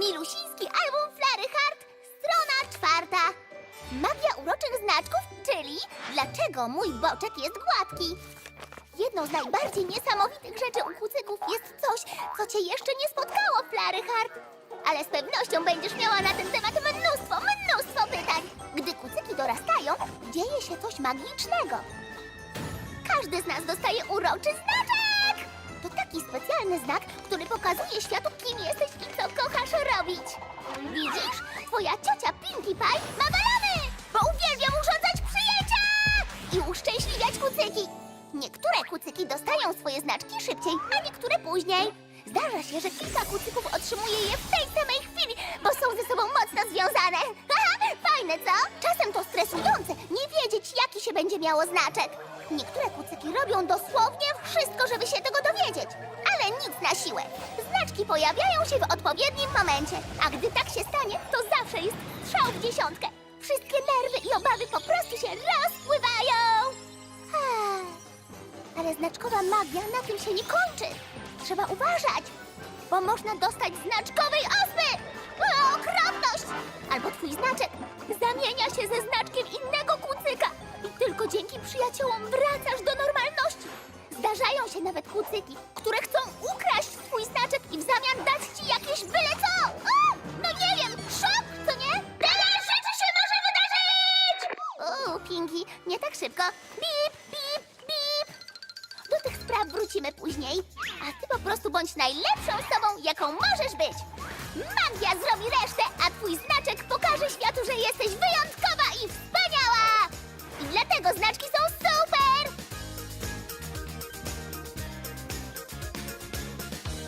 Milusiński album Flary Hart, strona czwarta. Magia uroczych znaczków, czyli dlaczego mój boczek jest gładki. Jedną z najbardziej niesamowitych rzeczy u kucyków jest coś, co cię jeszcze nie spotkało, Flary Hart. Ale z pewnością będziesz miała na ten temat mnóstwo, mnóstwo pytań. Gdy kucyki dorastają, dzieje się coś magicznego. Każdy z nas dostaje uroczy znaczek! To taki specjalny znak, który pokazuje światu, kim jesteś i co kochasz robić. Widzisz? Twoja ciocia Pinkie Pie ma balony, bo uwielbiam urządzać przyjęcia i uszczęśliwiać kucyki. Niektóre kucyki dostają swoje znaczki szybciej, a niektóre później. Zdarza się, że kilka kucyków otrzymuje je w tej samej chwili, bo są ze sobą mocno związane. Haha, Fajne, co? Czasem to stresujące, nie wiedzieć, jaki się będzie miało znaczek. Niektóre kucyki robią dosłownie wszystko, żeby się tego dowiedzieć. Ale nic na siłę. Pojawiają się w odpowiednim momencie, a gdy tak się stanie, to zawsze jest strzał w dziesiątkę. Wszystkie nerwy i obawy po prostu się rozpływają. Ale znaczkowa magia na tym się nie kończy. Trzeba uważać, bo można dostać znaczkowej ospy! O, okropność! Albo twój znaczek zamienia się ze znaczkiem innego kucyka i tylko dzięki przyjaciołom wracasz do normalności się nawet kucyki, które chcą ukraść twój znaczek i w zamian dać ci jakieś byle co! O, no nie wiem, szok, co nie? Tyle rzeczy się może wydarzyć! Uuu, Pingi, nie tak szybko. Bip, bip, bip. Do tych spraw wrócimy później. A ty po prostu bądź najlepszą sobą, jaką możesz być. Magia zrobi resztę, a twój znaczek pokaże światu, że jesteś wyjątkowa i wspaniała! I dlatego znaczki są